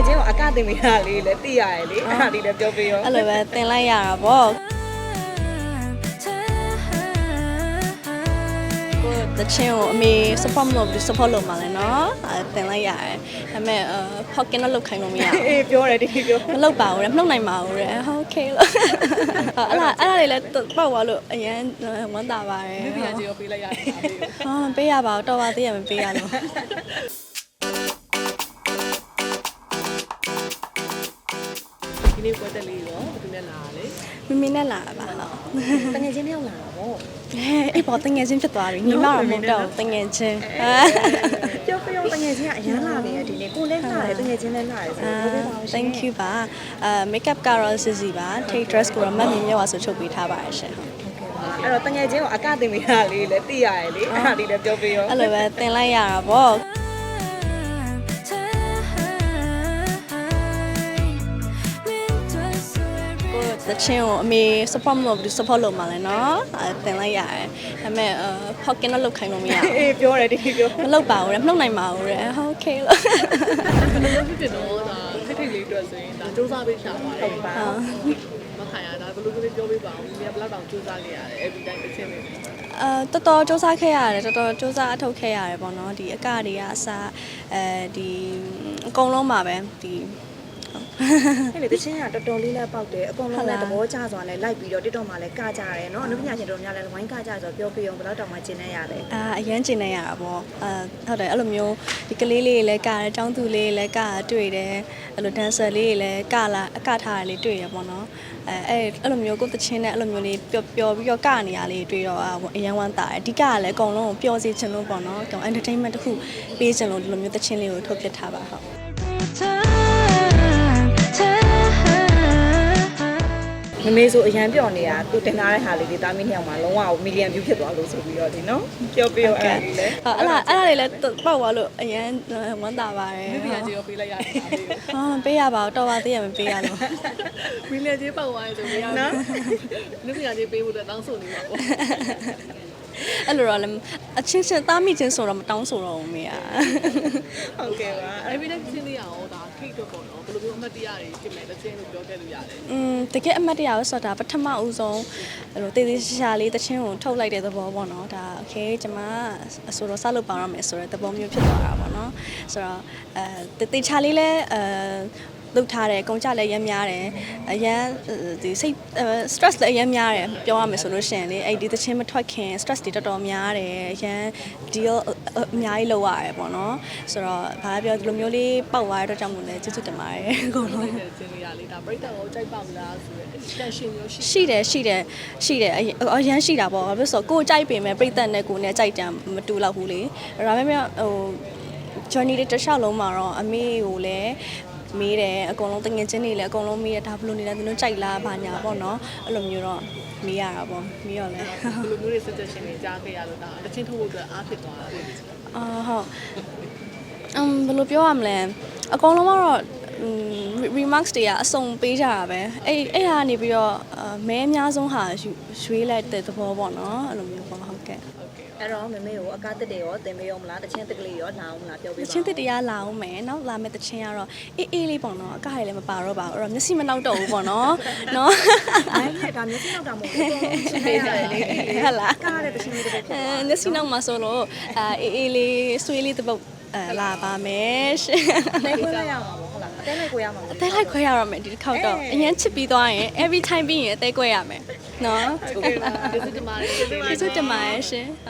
ယ်ချင်းကိုအကတင်မိတာလေးလည်းသိရတယ်လေအဲ့ဒါလေးလည်းပြောပြရောအဲ့လိုပဲတင်လိုက်ရတာပေါ့ကိုတချင်းကိုအမေ support မလုပ်ဘူး support လုပ်မှလည်းနော်အဲတင်လိုက်ရတယ်ဒါပေမဲ့အာဖောက်ကင်တော့လုတ်ခိုင်းလို့မရဘူးအေးပြောတယ်ဒီပြောမလုပ်ပါဘူးလေမလုပ်နိုင်ပါဘူးလေဟုတ်ကဲ့လို့အဲ့ဒါအဲ့ဒါလေးလည်းပောက်သွားလို့အရင်ဝမ်းသာပါတယ်ဒီပြန်ကြီးကိုပေးလိုက်ရတယ်ဒါလေးကိုဟာမပေးရပါဘူးတော်ပါသေးရမပေးရလို့ ဒီနေ့ပွဲတက်လေးရောဘယ်သူနဲ့လာလဲမမီနဲ့လာတာပါဟုတ်တငယ်ချင်းတယောက်လာတာပေါ့အေးပေါ်တငယ်ချင်းဖြစ်သွားပြီညီမတော့မဟုတ်တော့ဘူးတငယ်ချင်းပြောပြောတငယ်ချင်းကအရန်လာနေရဒီနေ့ကိုလည်းလာတယ်တငယ်ချင်းလည်းလာတယ်ဆိုအာတော့ပြောပြပါဦးရှင် thank you ပါအာ makeup ကတော့စစ်စီပါ take dress ကိုတော့မတ်မြင်မြတ်ဝါဆိုချုပ်ပေးထားပါတယ်ရှင်ဟုတ်အဲ့တော့တငယ်ချင်းကိုအကတင်မိတာလေးလည်းသိရတယ်လေအဲ့ဒါလေးလည်းပြောပြရောအဲ့လိုပဲတင်လိုက်ရတာပေါ့ ကိုတချင်းကိုအမေ support မလုပ်ဘူး support လုပ်မှလည်းနော်အဲတင်လိုက်ရတယ်ဒါပေမဲ့အာဖောက်ကင်တော့လုတ်ခိုင်းလို့မရဘူးအေးပြောတယ်ဒီပြောမလုပ်ပါဘူးလေမလုပ်နိုင်ပါဘူးလေဟုတ်ကဲ့လို့ဘယ်လိုဖြစ်ဖြစ်တော့ဒါထိထိလေးအတွက်ဆိုရင်ဒါစူးစမ်းပေးရှာပါတယ်ဟုတ်ပါမခံရတာဘယ်လိုမျိုးပြောပေးပါဦးဒီကဘယ်လောက်တောင်စူးစမ်းနေရတယ်အဲ့ဒီတိုင်းတစ်ချင်းလေးအာတော်တော်စူးစမ်းခဲ့ရတယ်တော်တော်စူးစမ်းအထောက်ခဲ့ရတယ်ပေါ့နော်ဒီအကတွေကအစားအဲဒီအကုန်လုံးပါပဲဒီ အဲ့လေတချင်းကတော်တော်လေးလည်းပေါက်တယ်အကုန်လုံးလည်းသဘောကျစွာနဲ့လိုက်ပြီးတော့တစ်တော့မှလည်းကကြတယ်နော်အနုပညာရှင်တို့များလည်းဝိုင်းကကြဆိုတော့ပြောပြအောင်ဘယ်တော့တောင်မှကျင်နေရတယ်အာအရန်ကျင်နေရတာပေါ့အာဟုတ်တယ်အဲ့လိုမျိုးဒီကလေးလေးတွေလည်းကတယ်ចောင်းသူလေးတွေလည်းကတွေ့တယ်အဲ့လို dancer လေးတွေလည်းကလာအကထားတာလေးတွေ့ရပေါ့နော်အဲအဲ့အဲ့လိုမျိုးကိုယ်တချင်းနဲ့အဲ့လိုမျိုးလေးပျော်ပျော်ပြီးတော့ကနေရလေးတွေ့တော့အရန်ဝမ်းသာတယ်အဓိကကလည်းအကုန်လုံးကိုပျော်စေချင်လို့ပေါ့နော်ကောင် entertainment တစ်ခုပေးချင်လို့ဒီလိုမျိုးတချင်းလေးကိုထုတ်ပြထားပါဟုတ် မမေဆိုအရန်ပြော့နေတာသူတင်ထားတဲ့ဟာလေးတွေတာမီးနှစ်ယောက်မှာလုံးဝမီလီယံ view ဖြစ်သွားလို့ဆိုပြီးတော့ဒီနော်ပြောပြရောအဲ့ဒါလေးလည်းဟုတ်အဲ့ဒါအဲ့ဒါလေးလည်းပောက်သွားလို့အရင်ဝမ်းသာပါတယ်ဒီပြန်ကြီးကိုပေးလိုက်ရတယ်ဒါလေးကိုဟာမပေးရပါဘူးတော်ပါသေးရမပေးရလို့မီလီကြီးပောက်သွားရင်ဆိုမရဘူးနော်ဒီပြန်ကြီးပေးဖို့တော့တောင်းဆိုနေပါပေါ့အဲ့လိုတော့လည်းအချင်းချင်းသားမိချင်းဆိုတော့မတောင်းဆိုတော့ဘူးမေကဟုတ်ကဲ့ပါအဲ့ဒီတိုင်းချင်းလေးရအောင်ဒါခိတ်တော့ပေါ့နော်ဘယ်လိုမျိုးအမှတ်တရတွေဖြစ်မယ်တစ်ချင်းလို့ပြောခဲ့လို့ရတယ်อืมတကယ်အမတ်တရားရာကိုဆိုတာပထမဦးဆုံးအဲ့လိုတေးသေးရှာရှာလေးတချင်းကိုထုတ်လိုက်တဲ့သဘောပေါ့နော်ဒါ okay ကျမအဆိုတော့စလုပ်ပါရမယ်ဆိုတဲ့သဘောမျိုးဖြစ်သွားတာပေါ့နော်ဆိုတော့အဲတေးချာလေးလဲအဲ လုပ်ထားတယ်အကုန်ကြလည်းရမ်းများတယ်အရန်ဒီစိတ် stress လည်းအရမ်းများတယ်ပြောရမယ်ဆိုလို့ရှိရင်လေအဲ့ဒီတချင်းမထွက်ခင် stress တွေတော်တော်များတယ်အရန် deal အများကြီးလုပ်ရတယ်ပေါ့နော်ဆိုတော့ဘာပြောဒီလိုမျိုးလေးပောက်သွားတဲ့အတွက်ကြောင့်မို့လဲကျေးဇူးတင်ပါတယ်အကုန်လုံးတဲ့ချင်းလေးရလေးဒါပြိတ္တာကိုကြိုက်ပါမလားဆိုတော့ tension ရောရှိရှိတယ်ရှိတယ်ရှိတယ်အရင်အရန်ရှိတာပေါ့ဘာဖြစ်လို့လဲဆိုတော့ကိုယ်ကြိုက်ပင်မဲ့ပြိသက်နဲ့ကိုယ်နဲ့ကြိုက်တံမတူတော့ဘူးလေဒါပေမဲ့ဟို journey တွေတစ်လျှောက်လုံးမှာတော့အမေကိုလည်း မေးတယ်အကုန်လုံးတငယ်ချင်းတွေလည်းအကုန်လုံးမေးတယ်ဒါဘယ်လိုနေလဲသူတို့ကြိုက်လားဘာညာပေါ့နော်အဲ့လိုမျိုးတော့မေးရတာပေါ့မေးရောလဲဘယ်လိုမျိုးတွေ suggestion တွေကြားခဲ့ရလို့ဒါတစ်ချင်းထုတ်ဖို့အတွက်အားဖြစ်သွားတာလေအာဟုတ်အမ်ဘယ်လိုပြောရမလဲအကုန်လုံးကတော့อืม remarks တွေကအစုံပေးကြတာပဲအဲ့အဲ့ဟာနေပြီးတော့အာမဲအများဆုံးဟာယူရွေးလိုက်တဲ့သဘောပေါ့နော်အဲ့လိုမျိုးပေါ့ဟုတ်ကဲ့ အဲ့တော့မမေကိုအကားတက်တယ်ရောတင်မေရောမလားတချင်းတက်ကလေးရောလာအောင်မလားပြောပြတပါချင်းတစ်တရားလာအောင်မယ်နောက်လာမယ့်တချင်းကတော့အေးအေးလေးပေါ့နော်အကရလည်းမပါတော့ပါဘူးအဲ့တော့မျက်စိမနောက်တော့ဘူးပေါ့နော်နော်အဲ့ဒီဒါမျိုးနောက်တာမဟုတ်ဘူးချင်းပေးရတယ်လေဟုတ်လားကားတဲ့တချင်းလေးတစ်ပုတ်ဖြစ်အဲမျက်စိနောက်မှာဆိုလို့အာအေးအေးလေးဆွေးလေးတစ်ပုတ်အဲလာပါမယ်ရှင်နေခွေးလိုက်ရမှာပေါ့ဟုတ်လားအတဲလိုက်ကိုရမှာမဟုတ်အသေးလိုက်ခွဲရတော့မယ်ဒီတစ်ခေါက်တော့အရင်ချစ်ပြီးသွားရင် every time ပြီးရင်အသေးခွဲရမယ်နော်ဟုတ်ကဲ့ပါကျေးဇူးတင်ပါတယ်ကျေးဇူးတင်ပါတယ်ရှင်ဟုတ်